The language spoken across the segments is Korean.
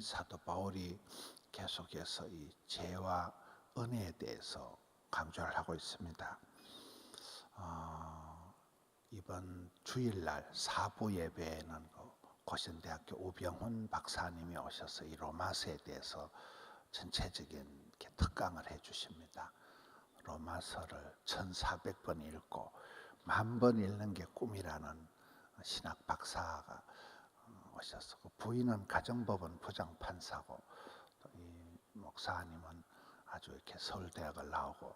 이 사도 바울이 계속해서 이 죄와 은혜에 대해서 강조를 하고 있습니다. 어, 이번 주일날 사부 예배에는 그 고신대학교 우병훈 박사님이 오셔서 이 로마서에 대해서 전체적인 특강을 해주십니다. 로마서를 1400번 읽고 만 번 읽는 게 꿈이라는 신학 박사가 어, 오셔서 그 부인은 가정법원 부장판사고 또이 목사님은 아주 이렇게 서울대학을 나오고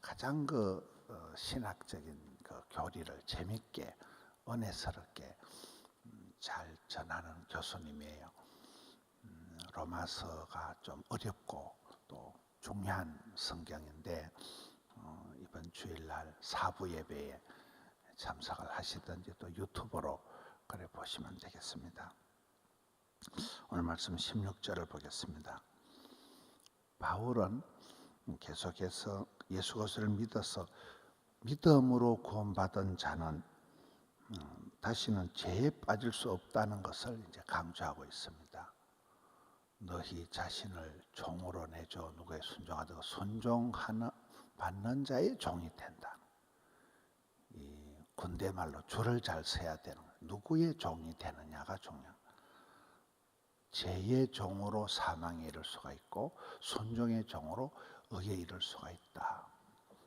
가장 그 어, 신학적인 그 교리를 재밌게 은혜스럽게 음, 잘 전하는 교수님이에요. 음, 로마서가 좀 어렵고 또 중요한 성경인데 어, 이번 주일날 사부 예배에 참석을 하시든지 또 유튜브로 그래 보시면 되겠습니다. 오늘 말씀 16절을 보겠습니다. 바울은 계속해서 예수 그리스도를 믿어서 믿음으로 구원받은 자는 음, 다시는 죄에 빠질 수 없다는 것을 이제 강조하고 있습니다. 너희 자신을 종으로 내줘 누구의 순종하다가 순종하는 받는 자의 종이 된다. 이 군대 말로 줄을 잘 서야 되는. 누구의 종이 되느냐가 거예요. 죄의 종으로 사망에 이를 수가 있고 순종의 종으로 의에 이를 수가 있다.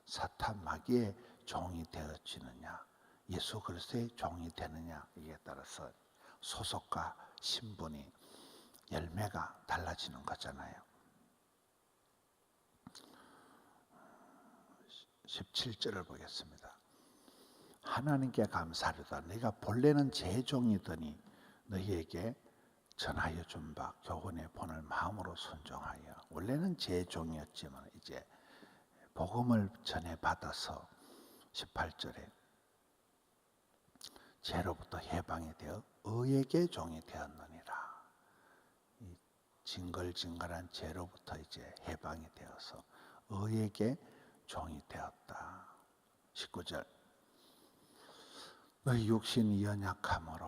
사탄 마귀의 종이 되어지느냐, 예수 그리스도의 종이 되느냐 이에 따라서 소속과 신분이 열매가 달라지는 거잖아요. 17절을 보겠습니다. 하나님께 감사하다. 내가 본래는 제 종이더니 너희에게 전하여 준바 교훈의 본을 마음으로 순종하여 원래는 제 종이었지만 이제 복음을 전해 받아서 18절에 죄로부터 해방이 되어 의에게 종이 되었느니라. 이 징글징글한 죄로부터 이제 해방이 되어서 의에게 종이 되었다. 19절 너희 육신이 연약함으로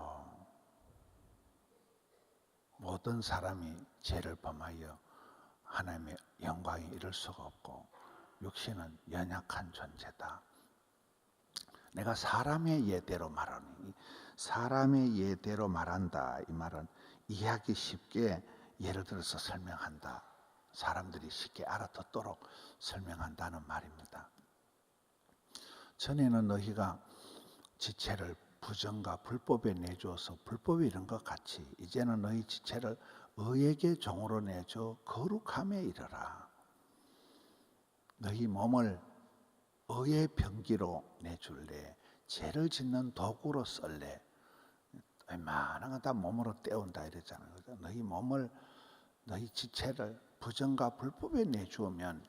모든 사람이 죄를 범하여 하나님의 영광에 이를 수가 없고 육신은 연약한 존재다. 내가 사람의 예대로 말하니 사람의 예대로 말한다 이 말은 이해하기 쉽게 예를 들어서 설명한다. 사람들이 쉽게 알아듣도록 설명한다는 말입니다. 전에는 너희가 지체를 부정과 불법에 내주어서 불법이 이런 것 같이 이제는 너희 지체를 의에게 종으로 내줘 거룩함에 이르라. 너희 몸을 의의 병기로 내줄래 죄를 짓는 도구로 썰래 웬만한 거다 몸으로 때운다 이랬잖아요. 너희 몸을 너희 지체를 부정과 불법에 내주면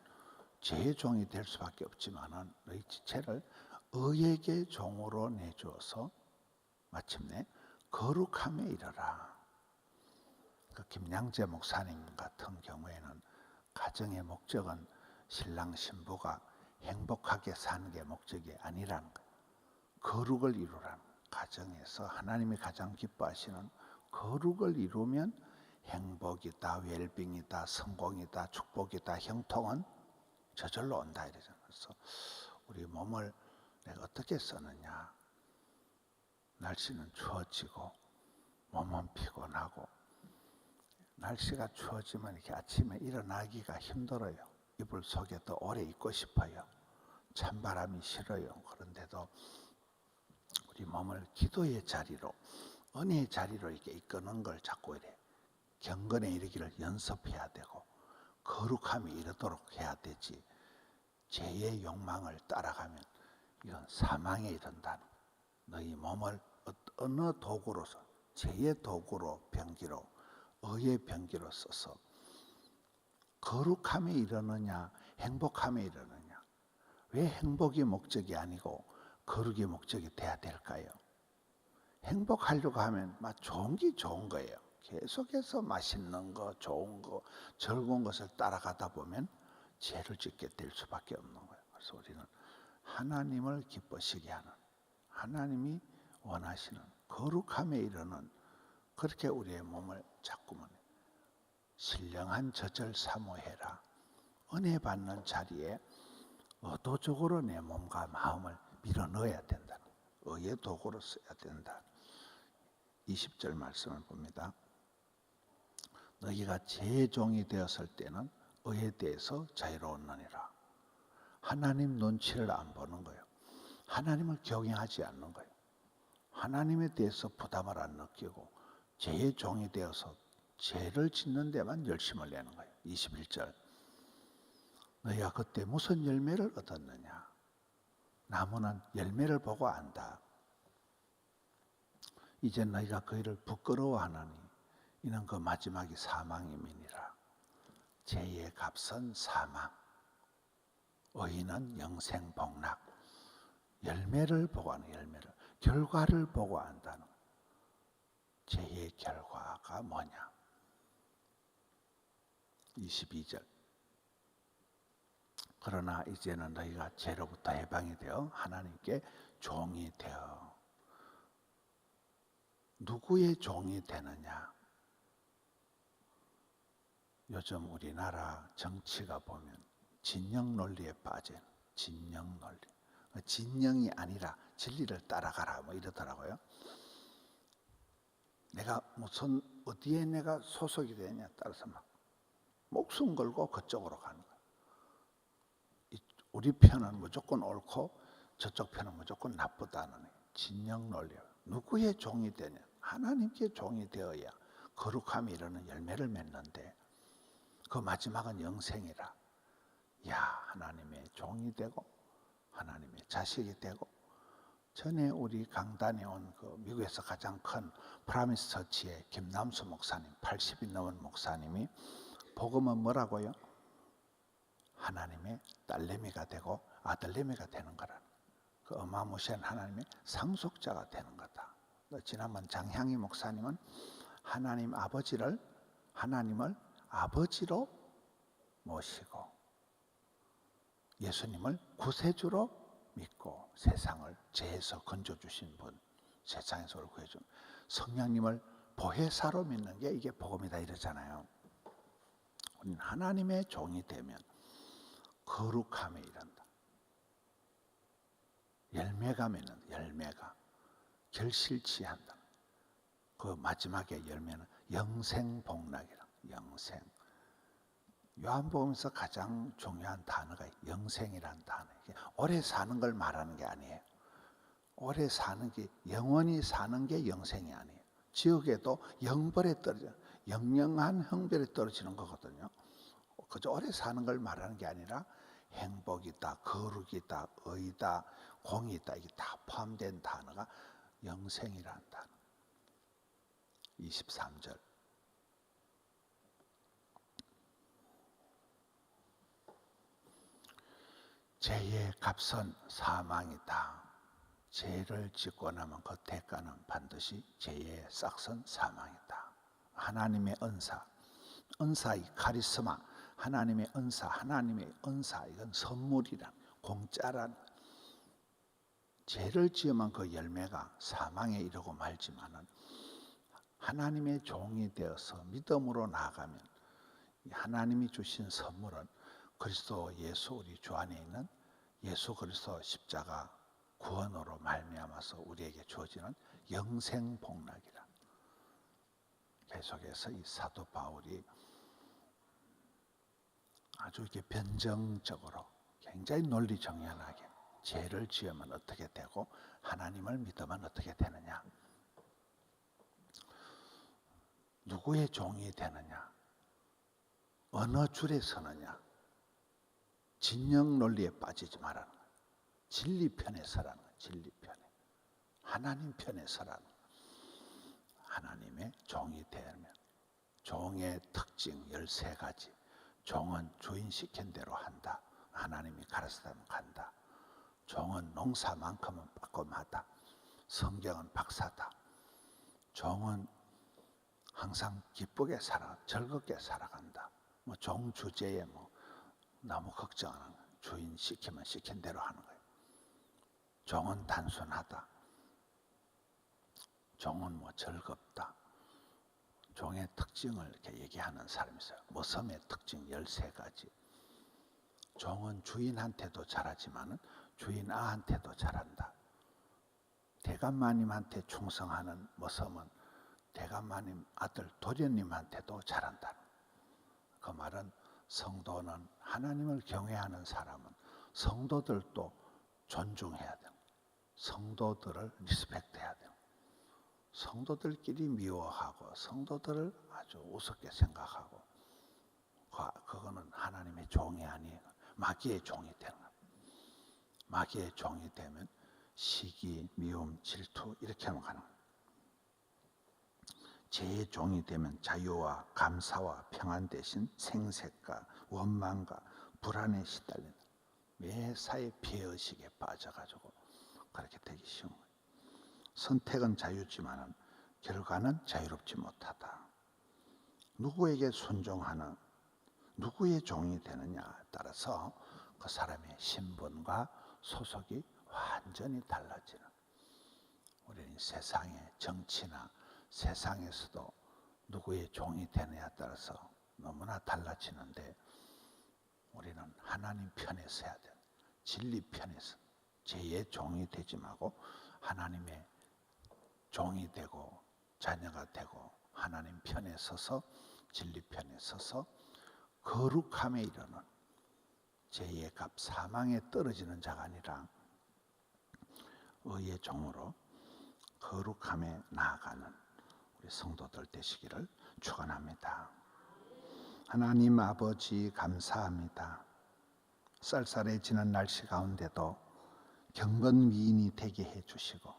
죄의 종이 될 수밖에 없지만은 너희 지체를 의에게 종으로 내주어서 마침내 거룩함에 이르라. 그 김양재 목사님 같은 경우에는 가정의 목적은 신랑 신부가 행복하게 사는 게 목적이 아니라는. 거룩을 이루라는 가정에서 하나님이 가장 기뻐하시는 거룩을 이루면 행복이다, 웰빙이다, 성공이다, 축복이다, 형통은 저절로 온다 이러잖아요. 그래서 우리 몸을 내가 어떻게 쓰느냐. 날씨는 추워지고 몸은 피곤하고 날씨가 추워지면 이렇게 아침에 일어나기가 힘들어요. 이불 속에 더 오래 있고 싶어요. 찬바람이 싫어요. 그런데도 우리 몸을 기도의 자리로 은혜의 자리로 이렇게 이끄는 걸 자꾸 이래 경건에 이르기를 연습해야 되고 거룩함이 이르도록 해야 되지 죄의 욕망을 따라가면 이건 사망에 이른다는 너희 몸을 어느 도구로서 죄의 도구로 병기로 의의 병기로 써서 거룩함에 이르느냐 행복함에 이르느냐 왜 행복이 목적이 아니고 거룩이 목적이 돼야 될까요? 행복하려고 하면 막 좋은 게 좋은 거예요. 계속해서 맛있는 거, 좋은 거, 즐거운 것을 따라가다 보면 죄를 짓게 될 수밖에 없는 거예요. 그래서 우리는 하나님을 기뻐시게 하는 하나님이 원하시는 거룩함에 이르는 그렇게 우리의 몸을 자꾸만 신령한 젖을 사모해라. 은혜 받는 자리에 의도적으로 내 몸과 마음을 밀어 넣어야 된다. 의의 도구로 써야 된다. 20절 말씀을 봅니다. 너희가 제 종이 되었을 때는 의에 대해서 자유로웠느니라. 하나님 눈치를 안 보는 거예요. 하나님을 경외하지 않는 거예요. 하나님에 대해서 부담을 안 느끼고 죄의 종이 되어서 죄를 짓는 데만 열심을 내는 거예요. 21절. 너희가 그때 무슨 열매를 얻었느냐? 나무는 열매를 보고 안다. 이제 너희가 그 일을 부끄러워하나니 이는 그 마지막이 사망임이니라. 죄의 값은 사망, 의인은 영생 복락. 열매를 보고 하는 열매를 결과를 보고 안다는 거예요. 죄의 결과가 뭐냐? 22절. 그러나 이제는 너희가 죄로부터 해방이 되어 하나님께 종이 되어 누구의 종이 되느냐? 요즘 우리나라 정치가 보면 진영 논리에 빠진 진영 논리. 진영이 아니라 진리를 따라가라 뭐 이러더라고요. 내가 무슨 어디에 내가 소속이 되냐 따라서 막 목숨 걸고 그쪽으로 가는 거야. 이- 우리 편은 무조건 옳고 저쪽 편은 무조건 나쁘다는 진영 논리예요. 누구의 종이 되냐? 하나님께 종이 되어야 거룩함이 이르는 열매를 맺는데 그 마지막은 영생이라. 야 하나님의 종이 되고 하나님의 자식이 되고 전에 우리 강단에 온 그 미국에서 가장 큰 프라미스 처치의 김남수 목사님 80이 넘은 목사님이 복음은 뭐라고요? 하나님의 딸내미가 되고 아들내미가 되는 거라는 그 어마무시한 하나님의 상속자가 되는 거다. 또 지난번 장향희 목사님은 하나님 아버지를 하나님을 아버지로 모시고 예수님을 구세주로 믿고 세상을 죄에서 건져주신 분, 세상에서 우리를 구해준 성령님을 보혜사로 믿는 게 이게 복음이다 이러잖아요. 우리는 하나님의 종이 되면 거룩함에 이른다. 열매가 맺는 열매가 결실치 한다. 그 마지막에 열매는 영생복락이라 영생. 요한복음에서 가장 중요한 단어가 영생이란 단어. 이게 오래 사는 걸 말하는 게 아니에요. 오래 사는 게 영원히 사는 게 영생이 아니에요. 지옥에도 영벌에 떨어져 영영한 형별에 떨어지는 거거든요. 그저 오래 사는 걸 말하는 게 아니라 행복이다, 거룩이다, 의다, 공이다 이게 다 포함된 단어가 영생이란 단어. 23절. 죄의 값은 사망이다. 죄를 짓고 나면 그 대가는 반드시 죄의 싹은 사망이다. 하나님의 은사, 은사의 카리스마, 하나님의 은사, 하나님의 은사 이건 선물이란 공짜란 죄를 지으면 그 열매가 사망에 이르고 말지만은 하나님의 종이 되어서 믿음으로 나아가면 하나님이 주신 선물은 그리스도 예수 우리 주 안에 있는 예수 그리스도 십자가 구원으로 말미암아서 우리에게 주어지는 영생 복락이라. 계속해서 이 사도 바울이 아주 이렇게 변정적으로 굉장히 논리 정연하게 죄를 지으면 어떻게 되고 하나님을 믿으면 어떻게 되느냐. 누구의 종이 되느냐? 어느 줄에 서느냐? 진영 논리에 빠지지 말라는. 진리 편에 서라는 거예요. 진리 편에. 하나님 편에 서라는 거예요. 하나님의 종이 되면 종의 특징 13가지. 종은 주인 시킨 대로 한다. 하나님이 가르치면 간다. 종은 농사만큼은 빠꼼하다. 성경은 박사다. 종은 항상 기쁘게 살아, 즐겁게 살아간다. 뭐 종 주제에 뭐 너무 걱정 안 하는 거예요. 주인 시키면 시킨 대로 하는 거예요. 종은 단순하다. 종은 뭐 즐겁다. 종의 특징을 이렇게 얘기하는 사람이 있어요. 모섬의 특징 13가지. 종은 주인한테도 잘하지만 주인 아한테도 잘한다. 대감마님한테 충성하는 모섬은 대감마님 아들 도련님한테도 잘한다. 그 말은 성도는 하나님을 경외하는 사람은 성도들도 존중해야 돼요. 성도들을 리스펙트해야 돼요. 성도들끼리 미워하고 성도들을 아주 우습게 생각하고 그- 그거는 하나님의 종이 아니에요. 마귀의 종이 되는 거예요. 마귀의 종이 되면 시기, 미움, 질투 이렇게 하는 거예요. 제 종이 되면 자유와 감사와 평안 대신 생색과 원망과 불안에 시달린다. 매사에 피해의식에 빠져가지고 그렇게 되기 쉬운 거예요. 선택은 자유지만은 결과는 자유롭지 못하다. 누구에게 순종하는 누구의 종이 되느냐에 따라서 그 사람의 신분과 소속이 완전히 달라지는. 우리는 세상의 정치나 세상에서도 누구의 종이 되느냐에 따라서 너무나 달라지는데 우리는 하나님 편에 서야 돼. 진리 편에서 죄의 종이 되지 말고 하나님의 종이 되고 자녀가 되고 하나님 편에 서서 진리 편에 서서 거룩함에 이르는 죄의 값 사망에 떨어지는 자가 아니라 의의 종으로 거룩함에 나아가는 우리 성도들 되시기를 축원합니다. 하나님 아버지 감사합니다. 쌀쌀해지는 날씨 가운데도 경건 위인이 되게 해 주시고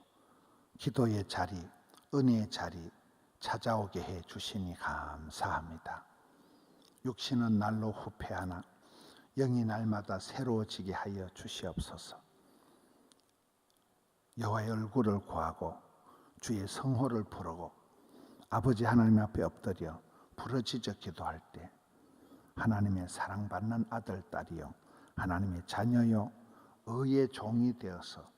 기도의 자리, 은혜의 자리 찾아오게 해 주시니 감사합니다. 육신은 날로 후패하나 영이 날마다 새로워지게 하여 주시옵소서. 여호와의 얼굴을 구하고 주의 성호를 부르고 아버지 하나님 앞에 엎드려 부르짖어 기도할 때 하나님의 사랑받는 아들 딸이요 하나님의 자녀요 의의 종이 되어서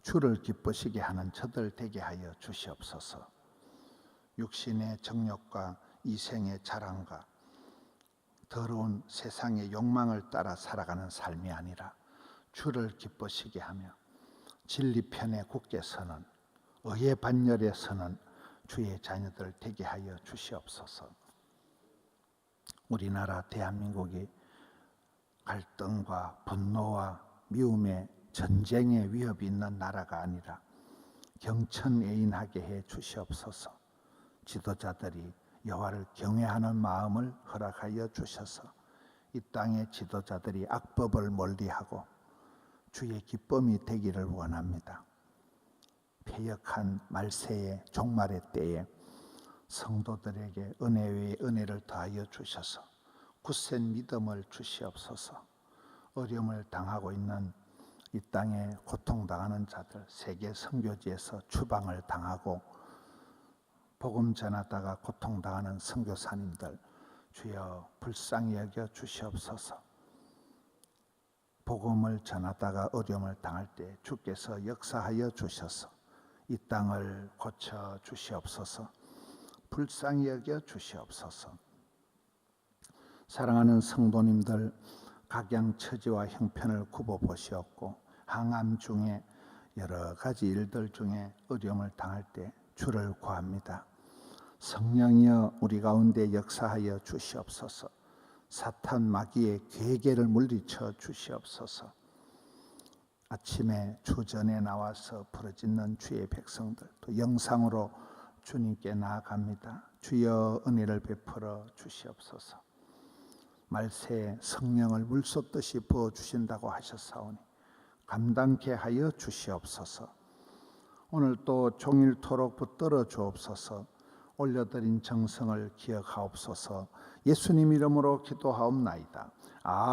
주를 기쁘시게 하는 저들 되게 하여 주시옵소서. 육신의 정욕과 이생의 자랑과 더러운 세상의 욕망을 따라 살아가는 삶이 아니라 주를 기쁘시게 하며 진리 편에 굳게 서는 의의 반열에 서는 주의 자녀들 되게 하여 주시옵소서. 우리나라 대한민국이 갈등과 분노와 미움의 전쟁의 위협이 있는 나라가 아니라 경천애인하게 해 주시옵소서. 지도자들이 여호와를 경외하는 마음을 허락하여 주셔서 이 땅의 지도자들이 악법을 멀리하고 주의 기쁨이 되기를 원합니다. 폐역한 말세의 종말의 때에 성도들에게 은혜 위에 은혜를 더하여 주셔서 굳센 믿음을 주시옵소서. 어려움을 당하고 있는 이 땅에 고통당하는 자들 세계 선교지에서 추방을 당하고 복음 전하다가 고통당하는 선교사님들 주여 불쌍히 여겨 주시옵소서. 복음을 전하다가 어려움을 당할 때 주께서 역사하여 주셔서 이 땅을 고쳐 주시옵소서. 불쌍히 여겨 주시옵소서. 사랑하는 성도님들 각양 처지와 형편을 굽어 보시옵고 항암 중에 여러 가지 일들 중에 어려움을 당할 때 주를 구합니다. 성령이여 우리 가운데 역사하여 주시옵소서. 사탄 마귀의 괴계를 물리쳐 주시옵소서. 아침에 주전에 나와서 부르짖는 주의 백성들 또 영상으로 주님께 나아갑니다. 주여 은혜를 베풀어 주시옵소서. 말세에 성령을 물쏟듯이 부어 주신다고 하셨사오니 감당케 하여 주시옵소서. 오늘 또 종일토록 붙들어 주옵소서. 올려드린 정성을 기억하옵소서. 예수님 이름으로 기도하옵나이다. 아멘.